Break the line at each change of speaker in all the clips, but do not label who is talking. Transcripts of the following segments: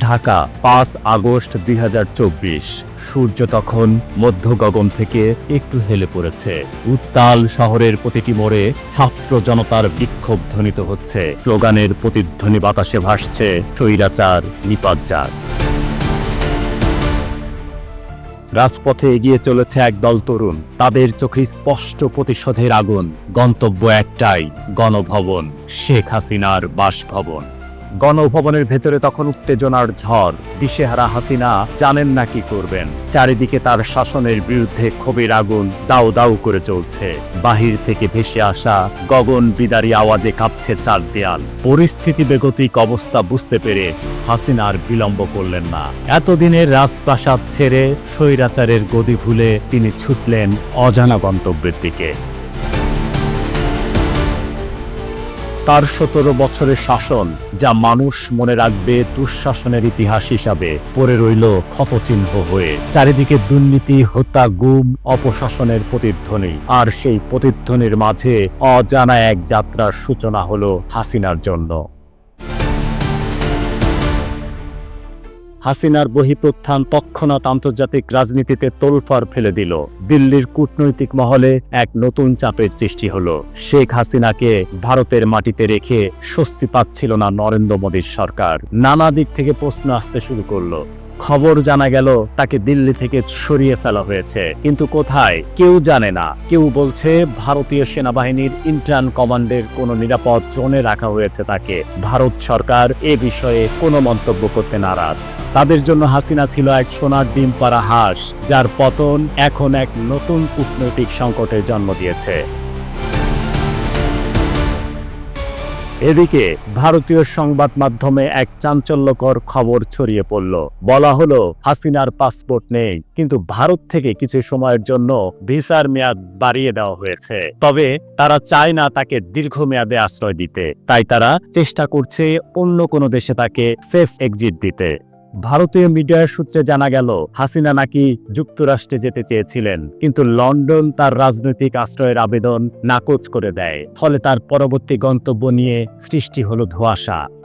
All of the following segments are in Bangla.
ঢাকা, পাঁচ আগস্ট দুই হাজার চব্বিশ। সূর্য তখন মধ্য গগন থেকে একটু হেলে পড়েছে। উত্তাল শহরের প্রতিটি মোড়ে ছাত্র জনতার বিক্ষোভ ধ্বনিত হচ্ছে। স্লোগানের প্রতিধ্বনি বাতাসে ভাসছে স্বৈরাচার নিপাতজার রাজপথে এগিয়ে চলেছে একদল তরুণ। তাদের চোখে স্পষ্ট প্রতিশোধের আগুন। গন্তব্য একটাই, গণভবন, শেখ হাসিনার বাসভবন। গণভবনের ভেতরে তখন উত্তেজনার ঝড়। দিশেহারা হাসিনা জানেন না কি করবেন। চারিদিকে তার শাসনের বিরুদ্ধে ক্ষোভের আগুন দাউ দাউ করে চলছে। বাহির থেকে ভেসে আসা গগন বিদারী আওয়াজে কাঁপছে চার দেয়াল। পরিস্থিতি বেগতিক অবস্থা বুঝতে পেরে হাসিনা আর বিলম্ব করলেন না। এতদিনের রাজপ্রাসাদ ছেড়ে স্বৈরাচারের গদি ভুলে তিনি ছুটলেন অজানা গন্তব্যের দিকে। তার সতেরো বছরের শাসন, যা মানুষ মনে রাখবে দুঃশাসনের ইতিহাস হিসাবে পড়ে রইল ক্ষতচিহ্ন হয়ে। চারিদিকে দুর্নীতি, হত্যা, গুম, অপশাসনের প্রতিধ্বনি। আর সেই প্রতিধ্বনির মাঝে অজানা এক যাত্রার সূচনা হলো হাসিনার জন্য। হাসিনার বহিপ্রত্থান তৎক্ষণাৎ আন্তর্জাতিক রাজনীতিতে তোলফার ফেলে দিল। দিল্লির কূটনৈতিক মহলে এক নতুন চাপের সৃষ্টি হল। শেখ হাসিনাকে ভারতের মাটিতে রেখে স্বস্তি পাচ্ছিল না নরেন্দ্র মোদীর সরকার। নানা দিক থেকে প্রশ্ন আসতে শুরু করল। খবর জানা গেল, তাকে দিল্লি থেকে সরিয়ে ফেলা হয়েছে। কিন্তু কোথায়, কেউ জানে না। কেউ বলছে, ভারতীয় সেনাবাহিনীর ইন্টার্ন কমান্ডের কোনো নিরাপদ জোনে রাখা হয়েছে তাকে। ভারত সরকার এ বিষয়ে কোনো মন্তব্য করতে নারাজ। তাদের জন্য হাসিনা ছিল এক সোনার ডিম পাড়া হাঁস, যার পতন এখন এক নতুন কূটনৈতিক সংকটের জন্ম দিয়েছে। এদিকে ভারতীয় সংবাদ মাধ্যমে এক চাঞ্চল্যকর খবর ছড়িয়ে পড়ল। বলা হলো, হাসিনার পাসপোর্ট নেই, কিন্তু ভারত থেকে কিছু সময়ের জন্য ভিসার মেয়াদ বাড়িয়ে দেওয়া হয়েছে। তবে তারা চায় না তাকে দীর্ঘমেয়াদে আশ্রয় দিতে। তাই তারা চেষ্টা করছে অন্য কোনো দেশে তাকে সেফ এক্সিট দিতে। ভারতীয় মিডিয়ার সূত্রে জানা গেল, হাসিনা নাকি যুক্তরাষ্ট্রে যেতে চেয়েছিলেন, কিন্তু লন্ডন তার রাজনৈতিক আশ্রয়ের আবেদন নাকচ করে দেয়, ফলে তার পরবর্তী গন্তব্য নিয়ে সৃষ্টি হল ধোঁয়াশা।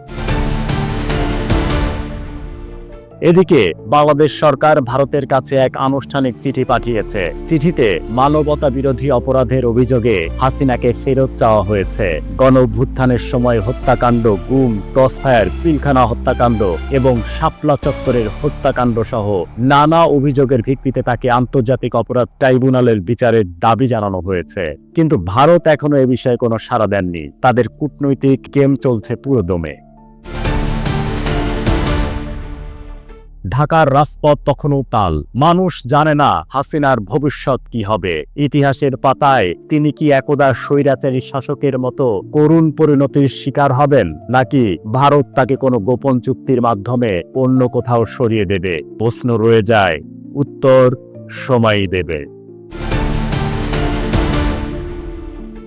এদিকে, বাংলাদেশ সরকার ভারতের কাছে এক আনুষ্ঠানিক চিঠি পাঠিয়েছে। চিঠিতে মানবতা বিরোধী অপরাধের অভিযোগে হাসিনাকে ফেরত চাওয়া হয়েছে। গণ অভ্যুত্থানের সময় হত্যাকাণ্ড, গুম, ক্রসফায়ার, পিলখানা হত্যাকাণ্ড এবং শাপলা চত্বরের হত্যাকাণ্ড সহ নানা অভিযোগের ভিত্তিতে তাকে আন্তর্জাতিক অপরাধ ট্রাইব্যুনালের বিচারের দাবি জানানো হয়েছে। কিন্তু ভারত এখনও এ বিষয়ে কোনো সাড়া দেননি। তাদের কূটনৈতিক গেম চলছে পুরো দমে। ঢাকার রাজপথ তখনও তাল মানুষ জানে না হাসিনার ভবিষ্যৎ কি হবে। ইতিহাসের পাতায় তিনি কি একদা স্বৈরাচারী শাসকের মতো করুণ পরিণতির শিকার হবেন, নাকি ভারত তাকে কোনো গোপন চুক্তির মাধ্যমে অন্য কোথাও সরিয়ে দেবে? প্রশ্ন রয়ে যায়, উত্তর সময়ই দেবে।